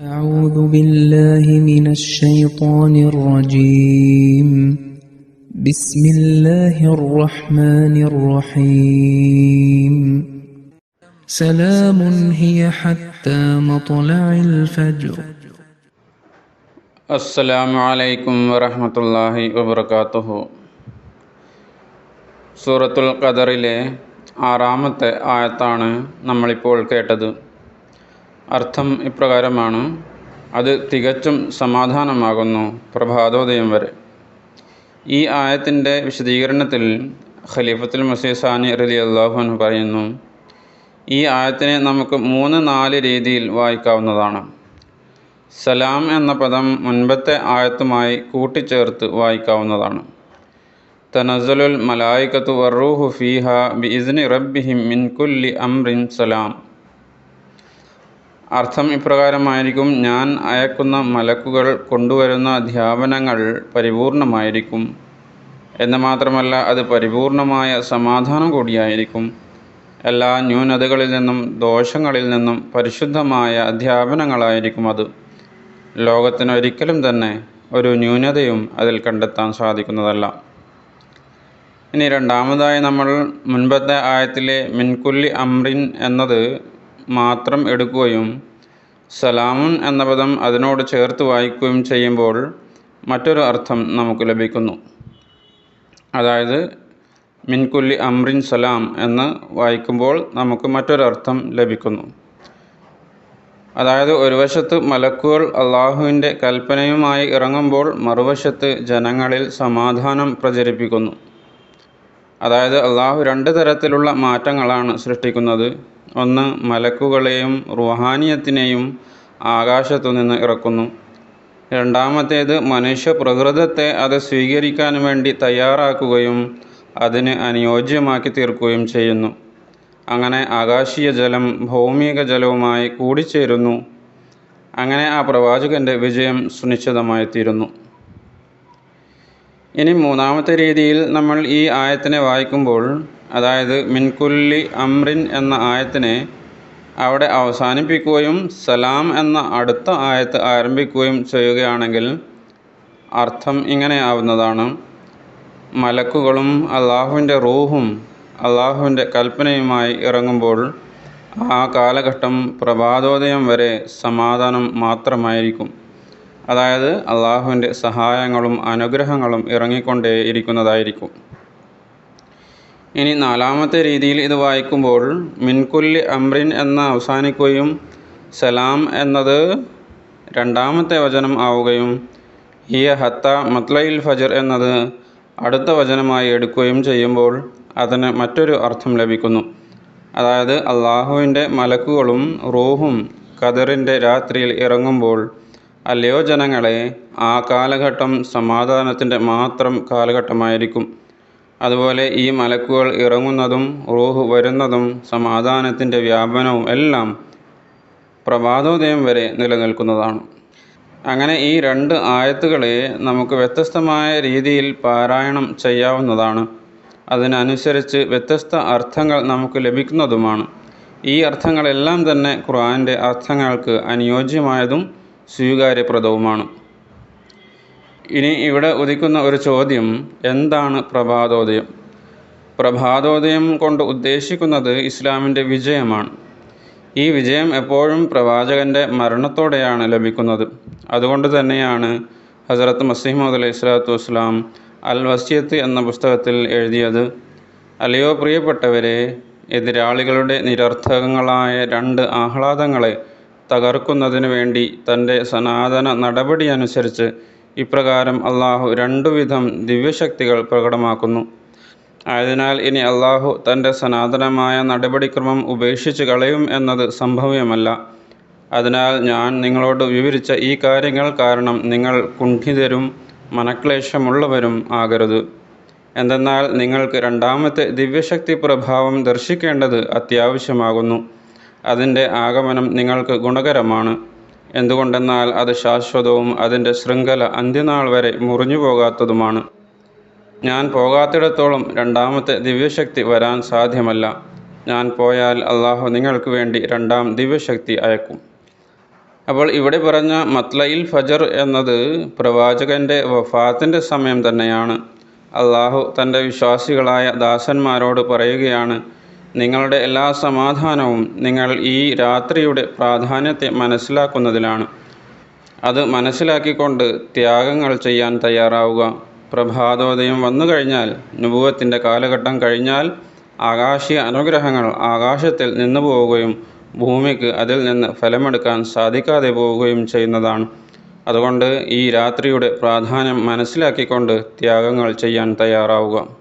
أعوذ بالله من الشيطان الرجيم بسم الله الرحمن الرحيم سلام هي حتى مطلع الفجر അസ്സലാമു അലൈക്കും വറഹമത്തല്ലാഹി വബർക്കാത്തുഹു സൂറത്തുൽ ഖദറിലെ ആറാമത്തെ ആയത്താണ് നമ്മളിപ്പോൾ കേട്ടത് അർത്ഥം ഇപ്രകാരമാണ്. അത് തികച്ചും സമാധാനമാകുന്നു പ്രഭാതോദയം വരെ. ഈ ആയത്തിന്റെ വിശദീകരണത്തിൽ ഖലീഫത്തുൽ മസീസാനി സാനി റലി അള്ളാഹുൻ പറയുന്നു ഈ ആയത്തിനെ നമുക്ക് മൂന്ന് നാല് രീതിയിൽ വായിക്കാവുന്നതാണ്. സലാം എന്ന പദം മുൻപത്തെ ആയത്തുമായി കൂട്ടിച്ചേർത്ത് വായിക്കാവുന്നതാണ്. തനസലുൽ മലായിക്കത്തു വറൂഹു ഫീഹ ബി ഇസ്നി റബ്ബിഹിം മിൻകുല്ലി അംറിൻ സലാം. അർത്ഥം ഇപ്രകാരമായിരിക്കും ഞാൻ അയക്കുന്ന മലക്കുകൾ കൊണ്ടുവരുന്ന ധ്യാപനങ്ങൾ പരിപൂർണമായിരിക്കും. എന്ന് മാത്രമല്ല അത് പരിപൂർണമായ സമാധാനം കൂടിയായിരിക്കും. എല്ലാ ന്യൂനതകളിൽ നിന്നും ദോഷങ്ങളിൽ നിന്നും പരിശുദ്ധമായ അധ്യാപനങ്ങളായിരിക്കും അത്. ലോകത്തിനൊരിക്കലും തന്നെ ഒരു ന്യൂനതയും അതിൽ കണ്ടെത്താൻ സാധിക്കുന്നതല്ല. ഇനി രണ്ടാമതായി നമ്മൾ മുൻപത്തെ ആയത്തിലെ മിൻകുല്ലി അമ്രിൻ എന്നത് മാത്രം എടുക്കുകയും സലാമുൻ എന്ന പദം അതിനോട് ചേർത്ത് വായിക്കുകയും ചെയ്യുമ്പോൾ മറ്റൊരു അർത്ഥം നമുക്ക് ലഭിക്കുന്നു. അതായത് മിൻകുല്ലി അമ്രിൻ സലാം എന്ന് വായിക്കുമ്പോൾ നമുക്ക് മറ്റൊരർത്ഥം ലഭിക്കുന്നു. അതായത് ഒരു വശത്ത് മലക്കുകൾ അള്ളാഹുവിന്റെ കൽപ്പനയുമായി ഇറങ്ങുമ്പോൾ മറുവശത്ത് ജനങ്ങളിൽ സമാധാനം പ്രചരിപ്പിക്കുന്നു. അതായത് അള്ളാഹു രണ്ട് തരത്തിലുള്ള മാറ്റങ്ങളാണ് സൃഷ്ടിക്കുന്നത്. ഒന്ന് മലക്കുകളെയും റുഹാനിയത്തിനെയും ആകാശത്തു നിന്ന് ഇറക്കുന്നു. രണ്ടാമത്തേത് മനുഷ്യ പ്രകൃതത്തെ അത് സ്വീകരിക്കാൻ വേണ്ടി തയ്യാറാക്കുകയും അതിന് അനുയോജ്യമാക്കി തീർക്കുകയും ചെയ്യുന്നു. അങ്ങനെ ആകാശീയ ജലം ഭൗമിക ജലവുമായി കൂടിച്ചേരുന്നു. അങ്ങനെ ആ പ്രവാചകന്റെ വിജയം സുനിശ്ചിതമായി തീരുന്നു ഇനി മൂന്നാമത്തെ രീതിയിൽ നമ്മൾ ഈ ആയത്തിനെ വായിക്കുമ്പോൾ അതായത് മിൻകുല്ലി അമ്രിൻ എന്ന ആയത്തിനെ അവിടെ അവസാനിപ്പിക്കുകയും സലാം എന്ന അടുത്ത ആയത്ത് ആരംഭിക്കുകയും ചെയ്യുകയാണെങ്കിൽ അർത്ഥം ഇങ്ങനെ ആവുന്നതാണ്. മലക്കുകളും അള്ളാഹുവിന്റെ റൂഹും അള്ളാഹുവിന്റെ കൽപ്പനയുമായി ഇറങ്ങുമ്പോൾ ആ കാലഘട്ടം പ്രഭാതോദയം വരെ സമാധാനം മാത്രമായിരിക്കും. അതായത് അള്ളാഹുവിന്റെ സഹായങ്ങളും അനുഗ്രഹങ്ങളും ഇറങ്ങിക്കൊണ്ടേ ഇരിക്കുന്നതായിരിക്കും ഇനി നാലാമത്തെ രീതിയിൽ ഇത് വായിക്കുമ്പോൾ മിൻകുല്ലി അമ്രിൻ എന്ന അവസാനിക്കുകയും സലാം എന്നത് രണ്ടാമത്തെ വചനം ആവുകയും ഹിയ ഹത്ത മത്ലയിൽ ഫജർ എന്നത് അടുത്ത വചനമായി എടുക്കുകയും ചെയ്യുമ്പോൾ അതിന് മറ്റൊരു അർത്ഥം ലഭിക്കുന്നു. അതായത് അള്ളാഹുവിന്റെ മലക്കുകളും റൂഹും ഖദറിന്റെ രാത്രിയിൽ ഇറങ്ങുമ്പോൾ അല്ലയോ ജനങ്ങളെ ആ കാലഘട്ടം സമാധാനത്തിന്റെ മാത്രം കാലഘട്ടമായിരിക്കും. അതുപോലെ ഈ മലക്കുകൾ ഇറങ്ങുന്നതും റൂഹ് വരുന്നതും സമാധാനത്തിന്റെ വ്യാപനവും എല്ലാം പ്രഭാതോദയം വരെ നിലനിൽക്കുന്നതാണ്. അങ്ങനെ ഈ രണ്ട് ആയത്തുകളെ നമുക്ക് വ്യത്യസ്തമായ രീതിയിൽ പാരായണം ചെയ്യാവുന്നതാണ്. അതിനനുസരിച്ച് വ്യത്യസ്ത അർത്ഥങ്ങൾ നമുക്ക് ലഭിക്കുന്നതുമാണ്. ഈ അർത്ഥങ്ങളെല്ലാം തന്നെ ഖുർആന്റെ അർത്ഥങ്ങൾക്ക് അനുയോജ്യമായതും സ്വീകാര്യപ്രദവുമാണ്. ഇനി ഇവിടെ ഉദിക്കുന്ന ഒരു ചോദ്യം എന്താണ് പ്രഭാതോദയം? പ്രഭാതോദയം കൊണ്ട് ഉദ്ദേശിക്കുന്നത് ഇസ്ലാമിന്റെ വിജയമാണ്. ഈ വിജയം എപ്പോഴും പ്രവാചകന്റെ മരണത്തോടെയാണ് ലഭിക്കുന്നത്. അതുകൊണ്ട് തന്നെയാണ് ഹസരത്ത് മസിഹ്മദ് അലൈഹി സ്വലാത്തു വസ്സലാം അൽ വസിയത്ത് എന്ന പുസ്തകത്തിൽ എഴുതിയത് അല്ലയോ പ്രിയപ്പെട്ടവരെ എതിരാളികളുടെ നിരർത്ഥകങ്ങളായ രണ്ട് ആഹ്ലാദങ്ങളെ തകർക്കുന്നതിന് വേണ്ടി തന്റെ സനാതന നടപടി അനുസരിച്ച് ഇപ്രകാരം അള്ളാഹു രണ്ടുവിധം ദിവ്യശക്തികൾ പ്രകടമാക്കുന്നു. ആയതിനാൽ ഇനി അള്ളാഹു തന്റെ സനാതനമായ നടപടിക്രമം ഉപേക്ഷിച്ച് കളയും എന്നത് സംഭവ്യമല്ല. അതിനാൽ ഞാൻ നിങ്ങളോട് വിവരിച്ച ഈ കാര്യങ്ങൾ കാരണം നിങ്ങൾ കുണ്ഠിതരും മനക്ലേശമുള്ളവരും ആകരുത്. എന്തെന്നാൽ നിങ്ങൾക്ക് രണ്ടാമത്തെ ദിവ്യശക്തി പ്രഭാവം ദർശിക്കേണ്ടത് അത്യാവശ്യമാകുന്നു. അതിന്റെ ആഗമനം നിങ്ങൾക്ക് ഗുണകരമാണ്. എന്തുകൊണ്ടെന്നാൽ അത് ശാശ്വതവും അതിന്റെ ശൃംഖല അന്ത്യനാൾ വരെ മുറിഞ്ഞു പോകാത്തതുമാണ്. ഞാൻ പോകാത്തിടത്തോളം രണ്ടാമത്തെ ദിവ്യശക്തി വരാൻ സാധ്യമല്ല. ഞാൻ പോയാൽ അള്ളാഹു നിങ്ങൾക്ക് വേണ്ടി രണ്ടാം ദിവ്യശക്തി അയക്കും. അപ്പോൾ ഇവിടെ പറഞ്ഞ മത്ലയിൽ ഫജർ എന്നത് പ്രവാചകന്റെ വഫാത്തിന്റെ സമയം തന്നെയാണ്. അള്ളാഹു തന്റെ വിശ്വാസികളായ ദാസന്മാരോട് പറയുകയാണ് നിങ്ങളുടെ എല്ലാ സമാധാനവും നിങ്ങൾ ഈ രാത്രിയുടെ പ്രാധാന്യത്തെ മനസ്സിലാക്കുന്നതിലാണ്. അത് മനസ്സിലാക്കിക്കൊണ്ട് ത്യാഗങ്ങൾ ചെയ്യാൻ തയ്യാറാവുക. പ്രഭാതോദയം വന്നു കഴിഞ്ഞാൽ നുപൂവത്തിന്റെ കാലഘട്ടം കഴിഞ്ഞാൽ ആകാശീയ അനുഗ്രഹങ്ങൾ ആകാശത്തിൽ നിന്നു പോവുകയും ഭൂമിക്ക് അതിൽ നിന്ന് ഫലമെടുക്കാൻ സാധിക്കാതെ പോവുകയും ചെയ്യുന്നതാണ്. അതുകൊണ്ട് ഈ രാത്രിയുടെ പ്രാധാന്യം മനസ്സിലാക്കിക്കൊണ്ട് ത്യാഗങ്ങൾ ചെയ്യാൻ തയ്യാറാവുക.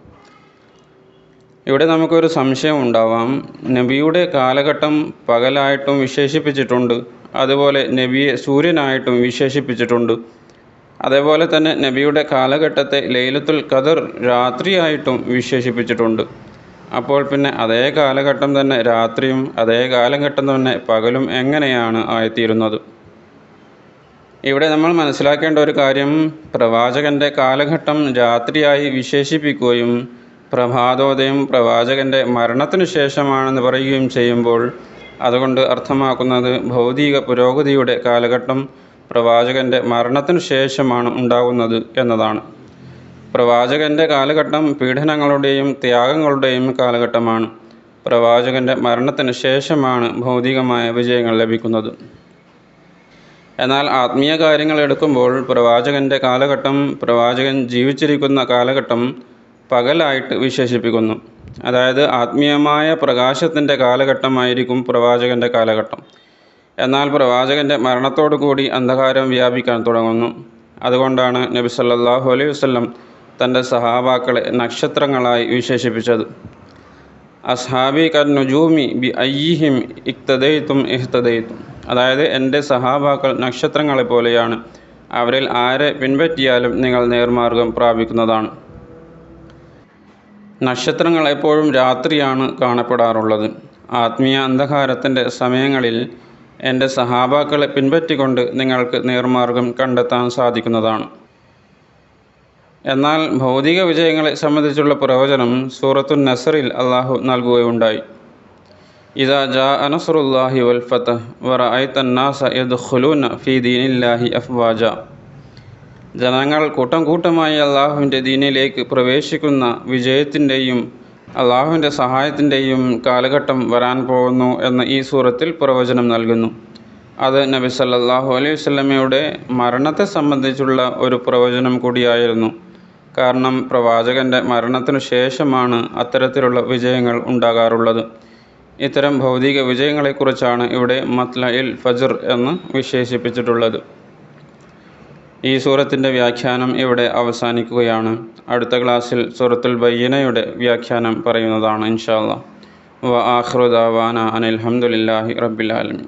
ഇവിടെ നമുക്കൊരു സംശയം ഉണ്ടാവാം. നബിയുടെ കാലഘട്ടം പകലായിട്ടും വിശേഷിപ്പിച്ചിട്ടുണ്ട്. അതുപോലെ നബിയെ സൂര്യനായിട്ടും വിശേഷിപ്പിച്ചിട്ടുണ്ട്. അതേപോലെ തന്നെ നബിയുടെ കാലഘട്ടത്തെ ലൈലത്തുൽ ഖദർ രാത്രിയായിട്ടും വിശേഷിപ്പിച്ചിട്ടുണ്ട്. അപ്പോൾ പിന്നെ അതേ കാലഘട്ടം തന്നെ രാത്രിയും അതേ കാലഘട്ടം തന്നെ പകലും എങ്ങനെയാണ് ആയിത്തീരുന്നത്? ഇവിടെ നമ്മൾ മനസ്സിലാക്കേണ്ട ഒരു കാര്യം പ്രവാചകന്റെ കാലഘട്ടം രാത്രിയായി വിശേഷിപ്പിക്കുകയും പ്രഭാതോദയം പ്രവാചകന്റെ മരണത്തിനു ശേഷമാണെന്ന് പറയുകയും ചെയ്യുമ്പോൾ അതുകൊണ്ട് അർത്ഥമാക്കുന്നത് ഭൗതിക പുരോഗതിയുടെ കാലഘട്ടം പ്രവാചകന്റെ മരണത്തിനു ശേഷമാണ് ഉണ്ടാകുന്നത് എന്നതാണ്. പ്രവാചകന്റെ കാലഘട്ടം പീഡനങ്ങളുടെയും ത്യാഗങ്ങളുടെയും കാലഘട്ടമാണ്. പ്രവാചകന്റെ മരണത്തിന് ശേഷമാണ് ഭൗതികമായ വിജയങ്ങൾ ലഭിക്കുന്നത്. എന്നാൽ ആത്മീയ കാര്യങ്ങൾ എടുക്കുമ്പോൾ പ്രവാചകന്റെ കാലഘട്ടം പ്രവാചകൻ ജീവിച്ചിരിക്കുന്ന കാലഘട്ടം പകലായിട്ട് വിശേഷിപ്പിക്കുന്നു. അതായത് ആത്മീയമായ പ്രകാശത്തിന്റെ കാലഘട്ടമായിരിക്കും പ്രവാചകന്റെ കാലഘട്ടം. എന്നാൽ പ്രവാചകന്റെ മരണത്തോടു കൂടി അന്ധകാരം വ്യാപിക്കാൻ തുടങ്ങുന്നു. അതുകൊണ്ടാണ് നബി സല്ലാഹു അലൈഹി വസല്ലം തന്റെ സഹാബാക്കളെ നക്ഷത്രങ്ങളായി വിശേഷിപ്പിച്ചത്. അസ്ഹാബി കൻ ബി അയ്യിഹിം ഇക്തദയിത്തും ഇഹ്തദയിത്തും അതായത് എന്റെ സഹാബാക്കൾ നക്ഷത്രങ്ങളെ പോലെയാണ്. അവരിൽ ആരെ പിൻപറ്റിയാലും നിങ്ങൾ നേർമാർഗം പ്രാപിക്കുന്നതാണ്. നക്ഷത്രങ്ങൾ എപ്പോഴും രാത്രിയാണ് കാണപ്പെടാറുള്ളത്. ആത്മീയ അന്ധകാരത്തിന്റെ സമയങ്ങളിൽ എന്റെ സഹാബാക്കളെ പിൻപറ്റിക്കൊണ്ട് നിങ്ങൾക്ക് നേർമാർഗം കണ്ടെത്താൻ സാധിക്കുന്നതാണ്. എന്നാൽ ഭൗതിക വിജയങ്ങളെ സംബന്ധിച്ചുള്ള പ്രവചനം സൂറത്തു നസറിൽ അള്ളാഹു നൽകുകയുണ്ടായി. ഇതാ ജാ അനസുറുല്ലാഹി വൽ വറ ഐ യദ്ഖുലൂന ഫീ ദീനില്ലാഹി അഫ്വാജ. ജനങ്ങൾ കൂട്ടം കൂട്ടമായി അള്ളാഹുവിന്റെ ദീനിലേക്ക് പ്രവേശിക്കുന്ന വിജയത്തിന്റെയും അള്ളാഹുവിന്റെ സഹായത്തിന്റെയും കാലഘട്ടം വരാൻ പോകുന്നു എന്ന് ഈ സൂറത്തിൽ പ്രവചനം നൽകുന്നു. അത് നബി സല്ലാഹു അലൈഹി വസല്ലമയുടെ മരണത്തെ സംബന്ധിച്ചുള്ള ഒരു പ്രവചനം കൂടിയായിരുന്നു. കാരണം പ്രവാചകന്റെ മരണത്തിനു ശേഷമാണ് അത്തരത്തിലുള്ള വിജയങ്ങൾ ഉണ്ടാകാറുള്ളത്. ഇത്തരം ഭൗതിക വിജയങ്ങളെക്കുറിച്ചാണ് ഇവിടെ മത്ലയിൽ ഫജർ എന്ന് വിശേഷിപ്പിച്ചിട്ടുള്ളത്. ഈ സൂറത്തിന്റെ വ്യാഖ്യാനം ഇവിടെ അവസാനിക്കുകയാണ്. അടുത്ത ക്ലാസ്സിൽ സൂറത്തുൽ ബയ്യനയുടെ വ്യാഖ്യാനം പറയുന്നതാണ് ഇൻഷാ അല്ലാ വ ആഖിറു അനിൽഹമുല്ലാഹി റബ്ബിലാലമി